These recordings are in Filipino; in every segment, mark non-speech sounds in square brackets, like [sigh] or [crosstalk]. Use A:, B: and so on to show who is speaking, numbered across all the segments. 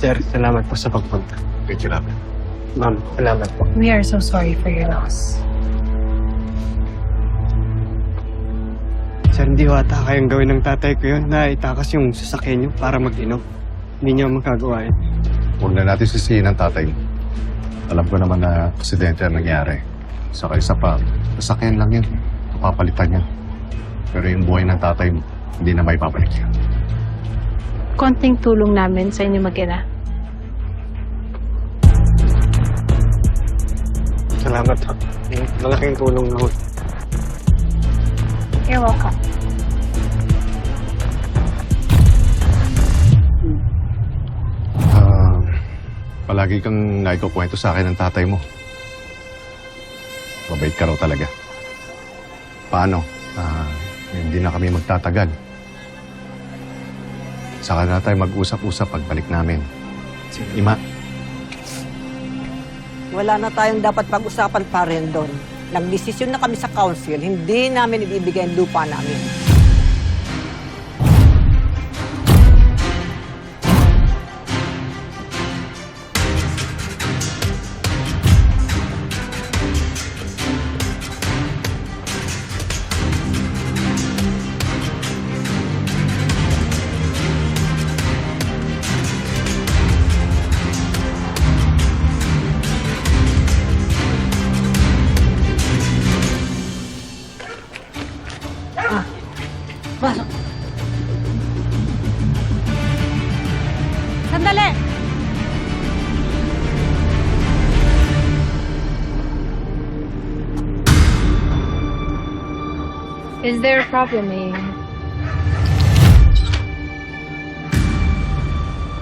A: Sir, salamat po sa pagpunta.
B: Thank you, Labi.
A: Ma'am, salamat po.
C: We are so sorry for your loss.
A: Sir, hindi wata kayang gawin ng tatay ko yun na itakas yung sasakyan niyo para mag-inom. Hindi niyo magagawa yun.
B: Huwag na natin sisihin ang tatay mo. Alam ko naman na aksidente ang nangyari. Saka isa pa, sasakyan lang yan. Papalitan yan. Pero yung buhay ng tatay mo, hindi na may babalik yan.
C: Konting tulong namin sa inyo mag-ina.
A: Salamat po. Malaking tulong na ho.
C: You're welcome.
B: Ah, palagi kang naikukwento sa akin ng tatay mo. Mabait ka raw talaga. Paano? Ah, hindi na kami magtatagal. Saka na tayo mag-usap-usap pagbalik namin. Ima,
D: Wala na tayong dapat pag-usapan pa rin doon. Nagdesisyon na kami sa council, hindi namin ibibigay ang lupa namin.
E: Sandali!
C: Is there a problem, eh?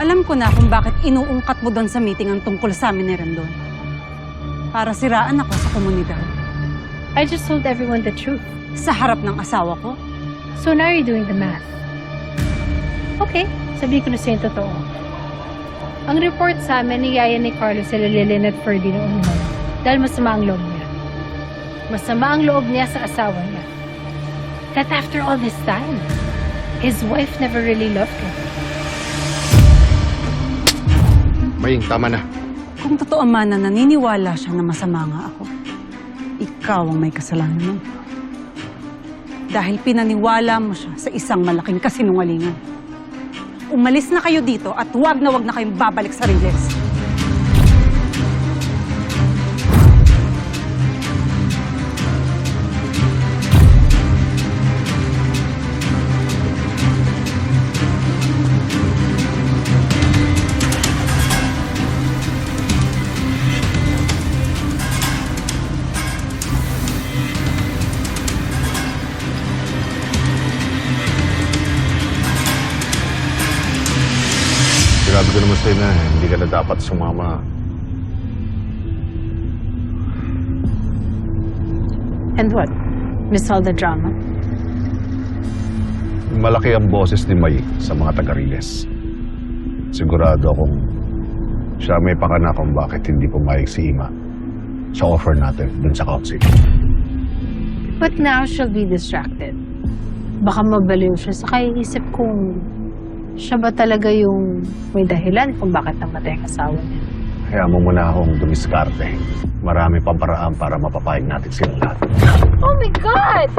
E: Alam ko na kung bakit inuungkat mo doon sa meeting ang tungkol sa amin ni Rendon. Para siraan ako sa komunidad.
C: I just told everyone the truth.
E: Sa harap ng asawa ko.
C: So now you're doing the math. Okay, sabihin ko na sa'yo yung totoo. Ang report sa amin ni Yaya ni Carlos sila Lilin at Ferdy noon mo dahil masama ang loob niya. Masama ang loob niya sa asawa niya. That after all this time, his wife never really loved him.
B: Maying, tama na.
E: Kung totoo man na naniniwala siya na masama nga ako, ikaw ang may kasalanan nun. Dahil pinaniwala mo siya sa isang malaking kasinungalingan. Umalis na kayo dito at huwag na huwag na kayong babalik sa Riles.
B: Naman sa'yo na hindi ka na dapat sumama.
C: And what? Miss all the drama?
B: Malaki ang boses ni May sa mga taga-Riles. Sigurado akong siya may pakana kung bakit hindi pumayag si Ima sa offer natin dun sa council.
C: But now she'll be distracted. Baka mabaliw siya sa kaiisip kung siya ba talaga yung may dahilan kung bakit namatay ang asawa niya.
B: Kaya mo muna akong dumiskarte. Marami pang paraan para mapapayag natin silang lahat.
C: Oh my God!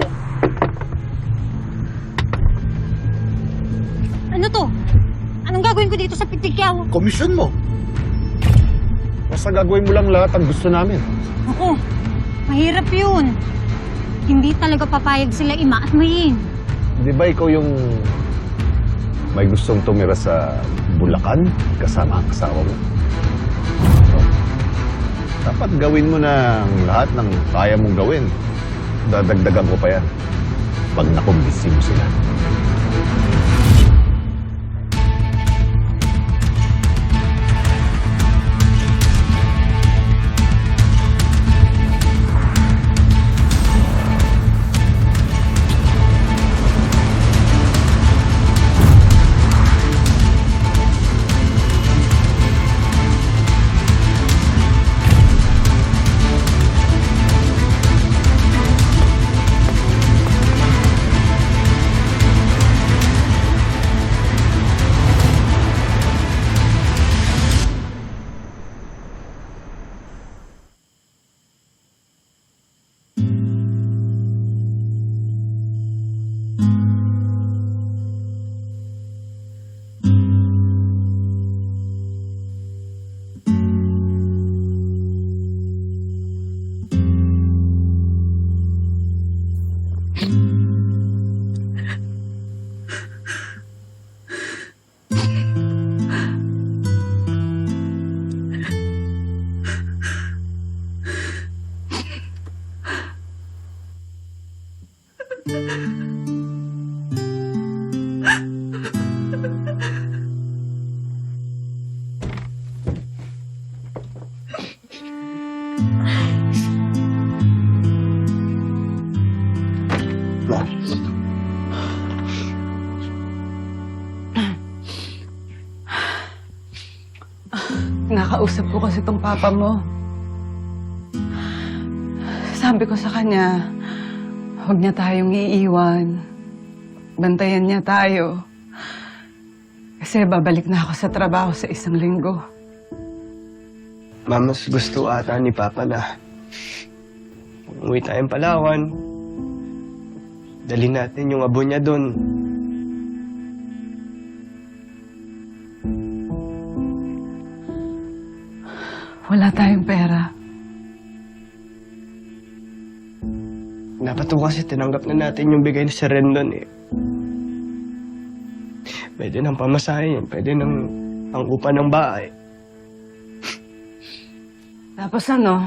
E: Ano to? Anong gagawin ko dito sa pitikyaw?
B: Komisyon mo! Basta gagawin mo lang lahat ang gusto namin.
E: Ako, mahirap yun. Hindi talaga papayag sila ima at mayin.
B: Di ba ikaw yung may gustong tumira sa Bulacan kasama ang asawa mo? So, dapat gawin mo ang lahat ng kaya mong gawin. Dadagdagan ko pa yan pag nakumbisi mo sila.
F: Nakausap ko kasi tong papa mo. Sabi ko sa kanya, huwag niya tayong iiwan. Bantayan niya tayo. Kasi babalik na ako sa trabaho sa isang linggo.
G: Ma, mas gusto ata ni Papa na umuwi tayong Palawan. Dali natin yung abo niya doon.
F: Wala tayong pera.
G: Dapat po kasi tinanggap na natin yung bigay ni Sir Rendon eh. Pwede ng pamasahe yan, pwede ng ang upa ng bahay.
F: Tapos ano,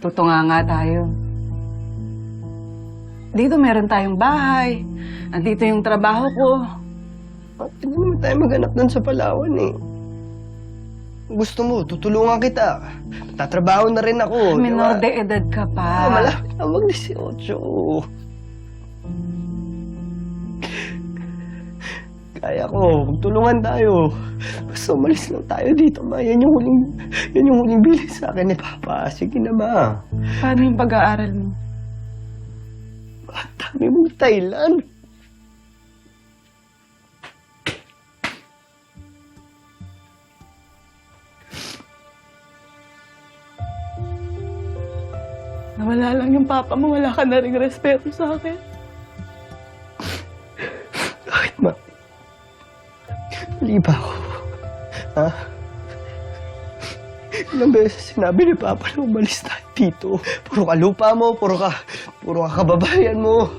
F: tutunga nga tayo. Dito meron tayong bahay. Nandito yung trabaho ko.
G: Bakit hindi naman tayo maghanap doon sa Palawan eh? Gusto mo, tutulungan kita. Tatrabaho na rin ako.
F: Minor de edad ka pa.
G: Ah, malapit na mag-18. Kaya ko, magtulungan tayo. Basta umalis lang tayo dito, ma. Yan yung huling, yan yung huling bilis sa akin ni Papa. Sige na, ma.
F: Paano yung pag-aaral mo?
G: Ang dami mong Thailand.
F: Nawala lang yung papa mo, wala ka na rin respeto sa akin.
G: Bakit, ma? Mali ba ako? Ha? Ilang beses sinabi ni Papa na umalis tayo dito. Puro ka lupa mo, puro ka, puro ka kababayan mo.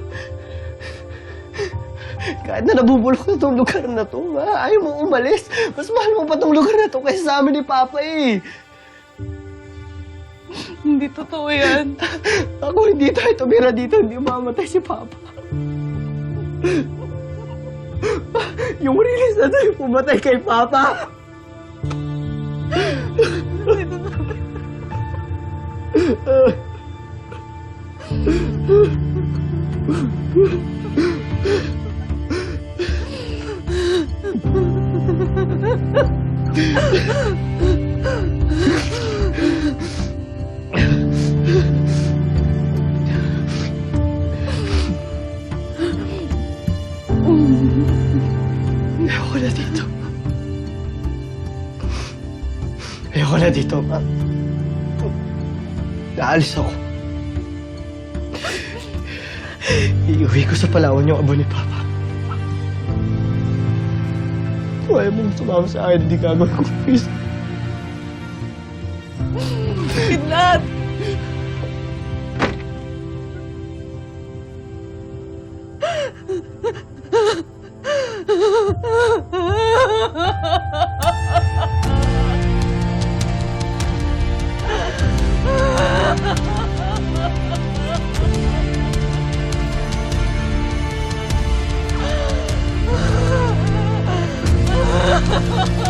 G: Kahit na nabubulok na itong lugar na to, ha? Ayaw mo umalis. Mas mahal mo pa itong lugar na to kaysa sa amin ni Papa eh.
F: Hindi totoo yan. [laughs]
G: Ako hindi tayo tumira dito, hindi mamatay si Papa. Yung release na tayo pumatay kay Papa. [laughs] dito. Ayoko na dito, ma. Naalis ako. Iuwi ko sa Palawan yung abo ni Papa. Kung ayaw mong sumama sa akin, hindi gagawin ko. Please.
F: Kidlat! Ha ha ha!